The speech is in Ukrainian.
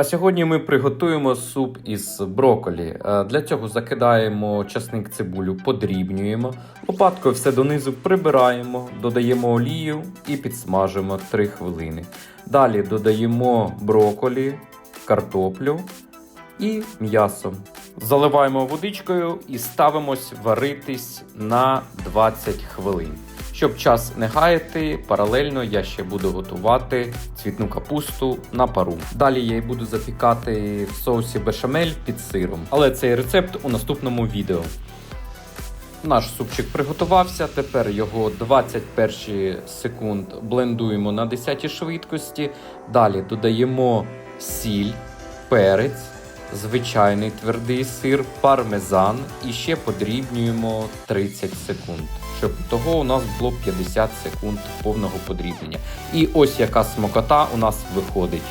А сьогодні ми приготуємо суп із броколі. Е, Для цього закидаємо часник цибулю, подрібнюємо, лопаткою все донизу прибираємо, додаємо олію і підсмажимо 3 хвилини. Далі додаємо броколі, картоплю і м'ясо. Заливаємо водичкою і ставимось варитись на 20 хвилин. Щоб час не гаяти, паралельно я ще буду готувати цвітну капусту на пару. Далі я її буду запікати в соусі бешамель під сиром. Але цей рецепт у наступному відео. Наш супчик приготувався. Тепер його 21 секунд блендуємо на 10 швидкості. Далі додаємо сіль, перець, звичайний твердий сир, пармезан і ще подрібнюємо 30 секунд. Щоб того у нас було 50 секунд повного подрібнення. І ось яка смокота у нас виходить.